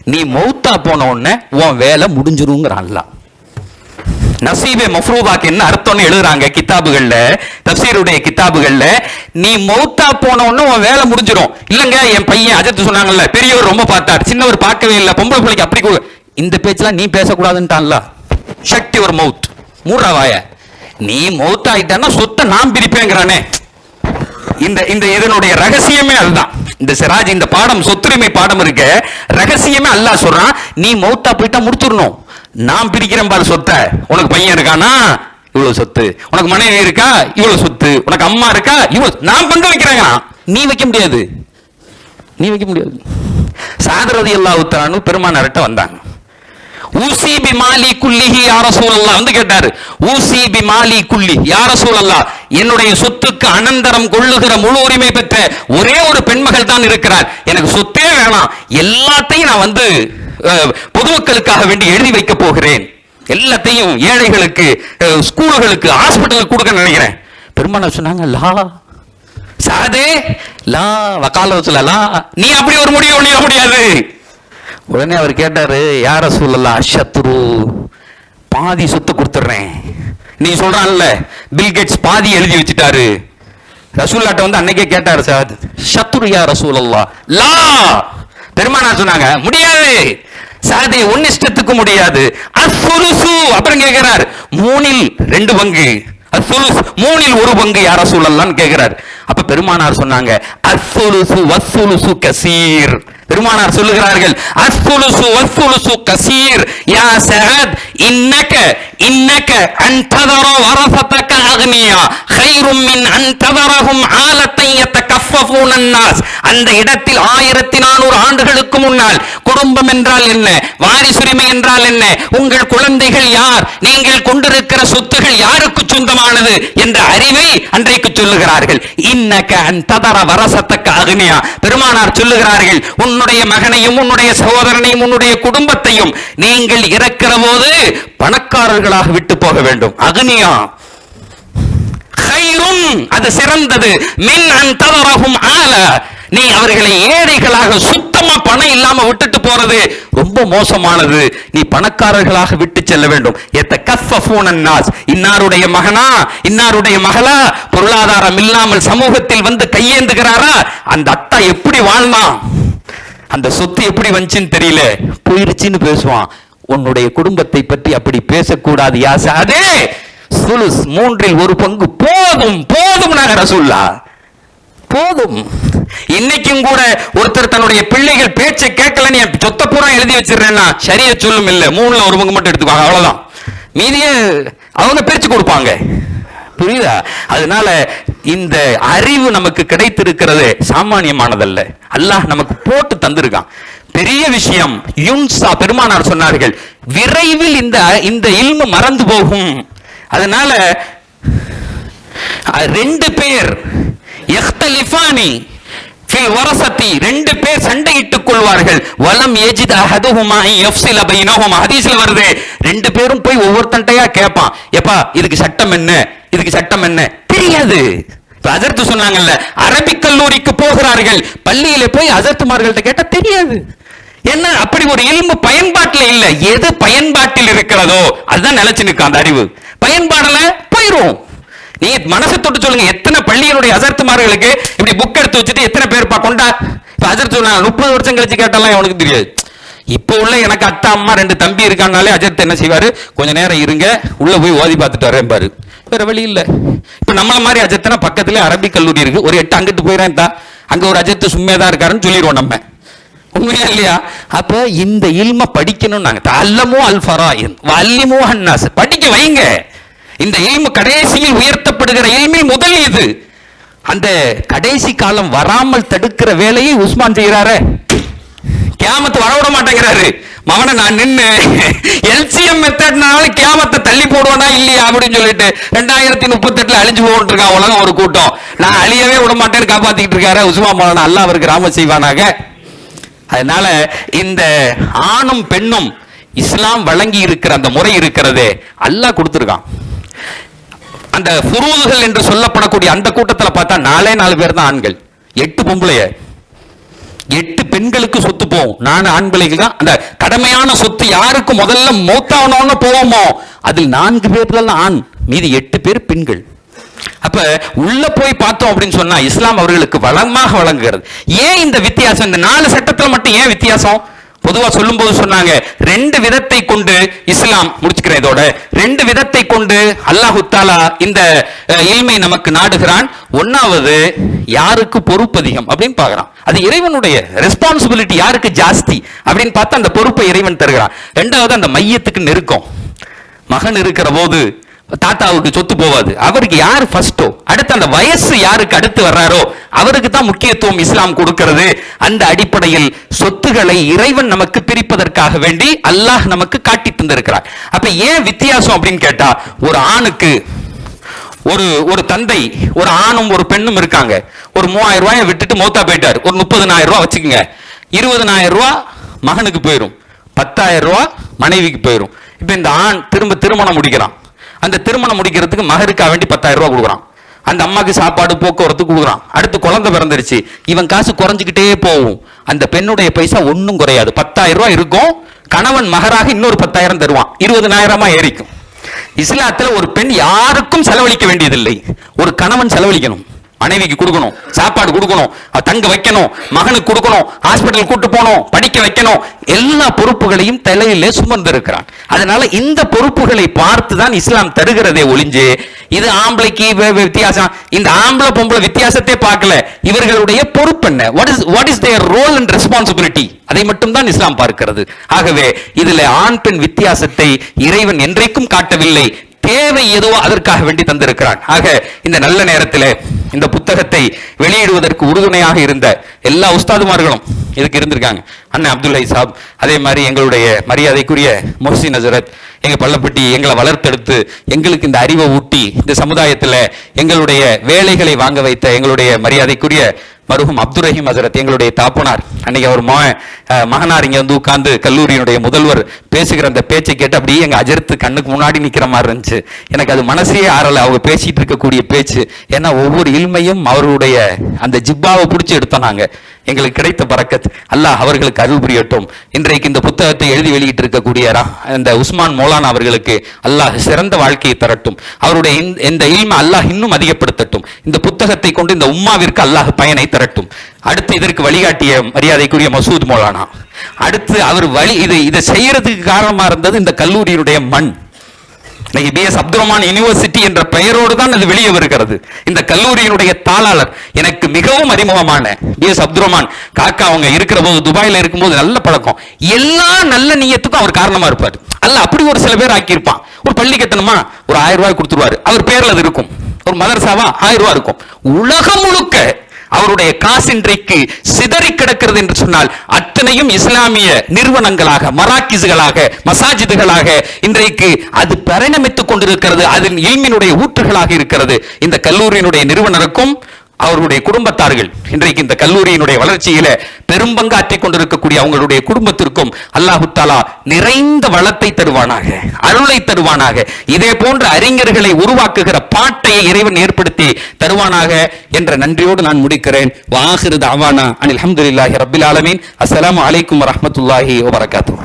நீ மௌத்தா போன உடனே உன் வேலை முடிஞ்சிருங்கிறான்ல அல்லாஹ். நசீபே மஃப்ரூபாக்கு என்ன அர்த்தம்னு எழுதுறாங்க கித்தாபுகள்ல தப்சீருடைய கித்தாபுகள்ல நீ மௌத்தா போன உடனே உன் வேலை முடிஞ்சிடும் இல்லைங்க என் பையன் அஜித் சொன்னாங்கல்ல பெரியவர் ரொம்ப பார்த்தார். சின்னவர் பார்க்கவே இல்லை. பொம்பளை பிள்ளைக்கு அப்படி கூட. இந்த பேச்செல்லாம் நீ பேசக்கூடாதுன்ட்டான்ல. சக்தி ஒரு மவுத் மூடா வாய. நீ மவுத் ஆயிட்டான்னா சொத்தை நான் பிரிப்பேங்கிறானே. இந்த இந்த இதனுடைய ரகசியமே அதுதான். இந்த சிராஜ் இந்த பாடம் சொத்துரிமை பாடம் இருக்க ரகசியமே அல்லாஹ் சொல்றான். நீ மௌத்தா போயிட்டா முடிச்சிடணும். நான் பிரிக்கிறேன் பாரு சொத்தை. உனக்கு பையன் இருக்கானா? இவ்வளவு சொத்து. உனக்கு மனைவி இருக்கா? இவ்வளவு சொத்து. உனக்கு அம்மா இருக்கா? இவ்வளவு நான் பங்கு வைக்கிறேங்க நீ வைக்க முடியாது. நீ வைக்க முடியாது. சாதரதி அல்லாஹ் பெருமானார்ட்ட வந்தாங்க ஊசி பி மாலி குல்லிஹி யார சூழல்லா வந்து கேட்டாரு. ஊசி பி மாலி குல்லி யார சூழல்லா என்னுடைய சொத்துக்கு அனந்தரம் கொள்ளுகிற முழு உரிமை பெற்ற ஒரே ஒரு பெண்மகள் தான் இருக்கிறார். எனக்கு சொத்தே வேணாம். எல்லாத்தையும் நான் வந்து பொதுமக்களுக்காக வேண்டி எழுதி வைக்க போகிறேன். எல்லாத்தையும் ஏழைகளுக்கு ஸ்கூல்களுக்கு ஹாஸ்பிட்டலுக்கு கொடுக்க நினைக்கிறேன். பெருமானார் சொன்னாங்க லா சாதே லா வக்கால லா நீ அப்படி ஒரு முடிவு பண்ணிட முடியாது. உடனே அவர் கேட்டாரு யார சொல்லலாம் அஷத்ரு பாதி சொத்து கொடுத்துட்றேன் நீ சொல்றான்ல பில்கெட்ஸ் பாதி எழுதி வச்சுட்டாரு. ரசூல்லாட்ட வந்து அன்னைக்கே கேட்டாரு சார் சத்ரு யா ரசூலல்லா லா! பெருமானா சொன்னாங்க முடியாது. சாதி ஒன்னு இஷ்டத்துக்கு முடியாது. அசுலுசு அப்புறம் கேட்கிறார் மூணில் ரெண்டு பங்கு. அசுலுசு மூணில் ஒரு பங்கு யார சூழல்லான்னு கேட்கிறார் அப்ப பெருமானார் சொன்னாங்க அசுலுசு வசுலுசு கசீர். பெருமானார் சொல்லுகிறார்கள் அசுலுசு வஸ்துலுசு கசீர். யா சஹத் இன்னக இன்னக அன்ததர வரசத்தக்க அக்னியா. ஹைரும் மின் அன் ஆலத்தை எத்தகஃபஃபூன அன்னாஸ். அந்த இடத்தில் ஆயிரத்தி நானூறு ஆண்டுகளுக்கு முன்னால் குடும்பம் என்றால் என்ன? வாரிசுரிமை என்றால் என்ன? உங்கள் குழந்தைகள் யார்? நீங்கள் கொண்டிருக்கிற சொத்துகள் யாருக்கு சொந்தமானது என்ற அறிவை அன்றைக்கு சொல்லுகிறார்கள். இன்னக்க அன் ததர வரசத்தக்க அகுனியா பெருமானார் சொல்லுகிறார்கள் உன்னுடைய மகனையும் உன்னுடைய சகோதரனையும் உன்னுடைய குடும்பத்தையும் நீங்கள் இறக்கிற போது பணக்காரர்களாக விட்டு போக வேண்டும். அகுனியா கைரும் அது சிறந்தது. மின் அந்தவரகும் ஆல. நீ அவர்களை ஏழைகளாக சுத்தமா பணம் இல்லாம விட்டுட்டு போறது ரொம்ப மோசமானது. நீ பணக்காரர்களாக விட்டு செல்ல வேண்டும். எத்த இன்னாருடைய மகனா? இன்னாருடைய மகளா? பொருளாதாரம் இல்லாமல் சமூகத்தில் வந்து கையேந்துகிறாரா? அந்த அத்தா எப்படி வாழ்ந்தான்? அந்த சொத்து எப்படி வந்துச்சுன்னு தெரியல. போயிருச்சுன்னு பேசுவான். உன்னுடைய குடும்பத்தை பற்றி அப்படி பேசக்கூடாது யாசாதே சுலுஸ் மூன்றில் ஒரு பங்கு. போதும் போதும் நாங்க ரசூல்லா. போதும். இன்னைக்கும் கூட ஒருத்தர் தன்னுடைய பிள்ளைகள் பேச்சை கேட்கலன்னு என் சொத்த பூரா எழுதி வச்சிடுறேன்னா சரிய சொல்லும் இல்ல. மூணுல ஒரு பங்கு மட்டும் எடுத்துக்குவாங்க அவ்வளவுதான். மீதியே அவங்க பிரிச்சு கொடுப்பாங்க. புரியுதா? அதனால இந்த அறிவு நமக்கு கிடைத்திருக்கிறது சாமானியமானதல்ல. அல்லாஹ் நமக்கு போட்டு தந்திருக்கான். பெரிய விஷயம் யுன்சா பெருமானார் சொன்னார்கள் விரைவில் இந்த இந்த இல்மு மறந்து போகும். அதனால ரெண்டு பேர் எஹ்தலிஃபானி வரசத்தி ரெண்டு பேர் சண்டையிட்டுக் கொள்வார்கள். வலம் ஏஜித் அஹதுஹுமா யஃப்ஸில ஹதீஸ்ல வருது. ரெண்டு பேரும் போய் ஒவ்வொருத்தன்டையா கேட்பான் எப்பா இதுக்கு சட்டம் என்ன? இதுக்கு சட்டம் என்ன? தெரியாது. அஜர்த்து சொன்னாங்கல்ல அரபிக் கல்லூரிக்கு போகிறார்கள். பள்ளியில போய் அஜர்த்துமார்கள்ட்ட கேட்டா தெரியாது. என்ன அப்படி ஒரு இல்மு பயன்பாட்டில் இல்ல. எது பயன்பாட்டில் இருக்கிறதோ அதுதான் நிலைச்சு நிற்கும் அந்த அறிவு. பயன்பாடல போயிடும் நீங்க மனசை தொட்டு சொல்லுங்க எத்தனை பள்ளிகளுடைய அசர்த்துமார்களுக்கு இப்படி புக் எடுத்து வச்சுட்டு எத்தனை பேர்ப்பா கொண்டா? இப்ப அஜர்த்து சொன்னாங்க முப்பது வருஷம் கழிச்சு கேட்டாலாம் அவனுக்கு தெரியாது. இப்போ உள்ள எனக்கு அத்தா அம்மா ரெண்டு தம்பி இருக்கானாலே அஜர்த் என்ன செய்வாரு? கொஞ்ச நேரம் இருங்க உள்ள போய் ஓதி பார்த்துட்டு வரேன் பாரு. வேற வழி இல்ல. இப்ப நம்மள மாதிரி அஜர்த்தனா பக்கத்துல அரபிக் கல்லூரி இருக்கு. ஒரு எட்டு அங்கிட்டு போயிடறேன் தான் அங்க ஒரு அஜர்த்து சும்மேதான் தான் இருக்காருன்னு சொல்லிடுவோம் நம்ம. உண்மையா இல்லையா? அப்ப இந்த இல்ம படிக்கணும் நாங்க அல்லமோ அல் ஃபராயின் வல்லிமோ அன்னாஸ். படிக்க வைங்க. இந்த இல்மு கடைசியில் உயர்த்தப்படுகிற இல்மை முதல் இது. அந்த கடைசி காலம் வராமல் தடுக்கிற வேலையை உஸ்மான் செய்கிறாரே. கேமத்து வர விட மாட்டேங்கிறாரு. மவனை நான் நின்று எல்சிஎம் மெத்தட்னால கேமத்தை தள்ளி போடுவானா இல்லையா அப்படின்னு சொல்லிட்டு ரெண்டாயிரத்தி முப்பத்தி எட்டுல அழிஞ்சு போட்டு இருக்கான் உலகம் ஒரு கூட்டம். நான் அழியவே விட மாட்டேன்னு காப்பாத்திக்கிட்டு இருக்காரு உஸ்மான் மௌலானா. அல்லாஹ் அவருக்கு ராம செய்வானாக. அதனால இந்த ஆணும் பெண்ணும் இஸ்லாம் வழங்கி இருக்கிற அந்த முறை இருக்கிறதே அல்லாஹ் கொடுத்துருக்கான். அந்த ஃபுரூதுகள் என்று சொல்லப்படக்கூடிய அந்த கூட்டத்துல பார்த்தா நாலே நாலு பேர் தான் ஆண்கள். எட்டு பொம்பளைய. எட்டு பெண்களுக்கு சொத்து போகும். நான் ஆண் பிள்ளைகள் தான். அந்த கடமையான சொத்து யாருக்கு முதல்ல மூத்தாவணும்னு போவோமோ அதில் நான்கு பேர் தான் ஆண் மீதி எட்டு பேர் பெண்கள். அப்ப உள்ள போய் பார்த்தோம் அப்படின்னு சொன்னா இஸ்லாம் அவர்களுக்கு வளமாக வழங்குகிறது. ஏன் இந்த வித்தியாசம்? இந்த நாலு சட்டத்துல மட்டும் ஏன் வித்தியாசம்? பொதுவா சொல்லும்போது சொன்னாங்க ரெண்டு விதத்தை கொண்டு இஸ்லாம் முடிச்சுக்கிறேன் இதோட. ரெண்டு விதத்தை கொண்டு அல்லாஹு தாலா இந்த அஹ், இல்மை நமக்கு நாடுகிறான். ஒன்னாவது யாருக்கு பொறுப்பு அதிகம் அப்படின்னு பாக்குறான் அது இறைவனுடைய ரெஸ்பான்சிபிலிட்டி யாருக்கு ஜாஸ்தி அப்படின்னு பார்த்தா அந்த பொறுப்பை இறைவன் தருகிறான். ரெண்டாவது அந்த மையத்துக்கு நெருக்கம். மகன் இருக்கிற போது தாத்தாவுக்கு சொத்து போவாது. அவருக்கு யார் ஃபர்ஸ்டோ அடுத்து அந்த வயசு யாருக்கு அடுத்து வர்றாரோ அவருக்கு தான் முக்கியத்துவம் இஸ்லாம் கொடுக்கிறது. அந்த அடிப்படையில் சொத்துக்களை இறைவன் நமக்கு பிரிப்பதற்காக வேண்டி அல்லாஹ் நமக்கு காட்டி தந்திருக்கிறார். அப்ப ஏன் வித்தியாசம் அப்படின்னு கேட்டா ஒரு ஆணுக்கு ஒரு ஒரு தந்தை ஒரு ஆணும் ஒரு பெண்ணும் இருக்காங்க. ஒரு மூவாயிரம் ரூபாயை விட்டுட்டு மௌத்தா போயிட்டார். ஒரு முப்பதுனாயிரம் ரூபாய் வச்சுக்கோங்க. இருபதனாயிரம் ரூபா மகனுக்கு போயிடும் பத்தாயிரம் ரூபா மனைவிக்கு போயிடும் இப்போ இந்த ஆண் திரும்ப திருமணம் முடிக்கிறான். அந்த திருமணம் முடிக்கிறதுக்கு மகருக்காக வேண்டி பத்தாயிரம் ரூபா கொடுக்குறான். அந்த அம்மாக்கு சாப்பாடு போக்குவரத்து கொடுக்குறான். அடுத்து குழந்தை பிறந்துருச்சு. இவன் காசு குறைஞ்சிக்கிட்டே போகும். அந்த பெண்ணுடைய பைசா ஒன்றும் குறையாது. பத்தாயிரம் ரூபா இருக்கும். கணவன் மகராக இன்னொரு பத்தாயிரம் தருவான். இருபதனாயிரமா ஏறிக்கும். இஸ்லாத்தில் ஒரு பெண் யாருக்கும் செலவழிக்க வேண்டியதில்லை. ஒரு கணவன் செலவழிக்கணும். மனைவிக்கு கொடுக்கணும் சாப்பாடு கொடுக்கணும் தங்க வைக்கணும் மகனுக்கு கொடுக்கணும் ஹாஸ்பிட்டல் கூட்டு போகணும் படிக்க வைக்கணும். எல்லா பொறுப்புகளையும் தலையிலே சுமந்திருக்கிறான். அதனால இந்த பொறுப்புகளை பார்த்து தான் இஸ்லாம் தருகிறதே ஒளிஞ்சு இது ஆம்பளைக்கு வே- வித்தியாசம். இந்த ஆம்பளை பொம்பளை வித்தியாசத்தை பார்க்கல. இவர்களுடைய பொறுப்பு என்ன? What is what is their role and responsibility அதை மட்டும் தான் இஸ்லாம் பார்க்கிறது. ஆகவே இதுல ஆண் பெண் வித்தியாசத்தை இறைவன் என்றைக்கும் காட்டவில்லை. தேவை எதுவோ அதற்காக வேண்டி தந்திருக்கிறான். ஆக இந்த நல்ல நேரத்தில் இந்த புத்தகத்தை வெளியிடுவதற்கு உறுதுணையாக இருந்த எல்லா உஸ்தாதுமார்களும் இதுக்கு இருந்திருக்காங்க. அண்ணன் அப்துல்லை சாப் அதே மாதிரி எங்களுடைய மரியாதைக்குரிய மொஹசின் நசரத் எங்கள் பள்ளப்பட்டி எங்களை வளர்த்தெடுத்து எங்களுக்கு இந்த அறிவை ஊட்டி இந்த சமுதாயத்தில் எங்களுடைய வேலைகளை வாங்க வைத்த எங்களுடைய மரியாதைக்குரிய மருகும் அப்துல் ரஹீம் ஹசரத் எங்களுடைய தாப்பனார். அன்னைக்கு அவர் மோ மகனார் இங்கே வந்து உட்கார்ந்து கல்லூரியினுடைய முதல்வர் பேசுகிற அந்த பேச்சை கேட்டு அப்படியே எங்கள் அஜர்த்து கண்ணுக்கு முன்னாடி நிற்கிற மாதிரி இருந்துச்சு. எனக்கு அது மனசே ஆறலை. அவங்க பேசிகிட்டு இருக்கக்கூடிய பேச்சு. ஏன்னா ஒவ்வொரு இல்மையும் அவருடைய அந்த ஜிப்பாவை பிடிச்சி எடுத்தோம் நாங்கள் எங்களுக்கு கிடைத்த பறக்கத். அல்லாஹ் அவர்களுக்கு அருள் புரியட்டும். இன்றைக்கு இந்த புத்தகத்தை எழுதி வெளியிட்டு இருக்கக்கூடிய ரா- இந்த உஸ்மான் மௌலானா அவர்களுக்கு அல்லாஹ் சிறந்த வாழ்க்கையை தரட்டும். அவருடைய இந்த- இல்மை அல்லாஹ் இன்னும் அதிகப்படுத்தட்டும். இந்த புத்தகத்தை கொண்டு இந்த உம்மாவிற்கு அல்லாஹ் பயனை தரட்டும். அடுத்து இதற்கு வழிகாட்டிய மரியாதைக்குரிய மசூத் மௌலானா. அடுத்து அவர் வழி இது இதை செய்யறதுக்கு காரணமா இருந்தது இந்த கல்லூரியினுடைய மண். இன்னைக்கு பிஎஸ் அப்துல் ரஹ்மான் யூனிவர்சிட்டி என்ற பெயரோடு தான் அது வெளியே வருகிறது. இந்த கல்லூரியினுடைய தாளாளர் எனக்கு மிகவும் அறிமுகமான பிஎஸ் அப்துல் ரஹ்மான் காக்கா அவங்க இருக்கிற போது துபாயில் இருக்கும்போது நல்ல பழக்கம். எல்லா நல்ல நீயத்துக்கும் அவர் காரணமா இருப்பார். அல்ல அப்படி ஒரு சில பேர் ஆக்கியிருப்பான். ஒரு பள்ளி கட்டணமா ஒரு ஆயிரம் ரூபாய் கொடுத்துருவாரு. அவர் பேர்ல அது இருக்கும். ஒரு மதரசாவா ஆயிரம் ரூபாய் இருக்கும். உலகம் முழுக்க அவருடைய காசு இன்றைக்கு சிதறி கிடக்கிறது என்று சொன்னால் அத்தனையும் இஸ்லாமிய நிறுவனங்களாக மராக்கிஸ்களாக மசாஜிதுகளாக இன்றைக்கு அது பரிணமித்துக் கொண்டிருக்கிறது. அதன் இல்மினுடைய ஊற்றுகளாக இருக்கிறது. இந்த கல்லூரியினுடைய நிறுவனருக்கும் அவருடைய குடும்பத்தார்கள். இன்றைக்கு இந்த கல்லூரியினுடைய வளர்ச்சியில பெரும்பங்காற்றிக் கொண்டிருக்கக்கூடிய அவங்களுடைய குடும்பத்திற்கும் அல்லாஹு தாலா நிறைந்த வளத்தை தருவானாக அருளை தருவானாக இதே போன்ற அறிஞர்களை உருவாக்குகிற பாட்டை இறைவன் ஏற்படுத்தி தருவானாக என்ற நன்றியோடு நான் முடிக்கிறேன். வாஹிரு தாவானா அனில் அஹமதுல்லாஹி ரபில் ஆலமீன். அஸ்லாம் அலைக்கும் வரமத்துல்லாஹி வபரகாத்துஹு.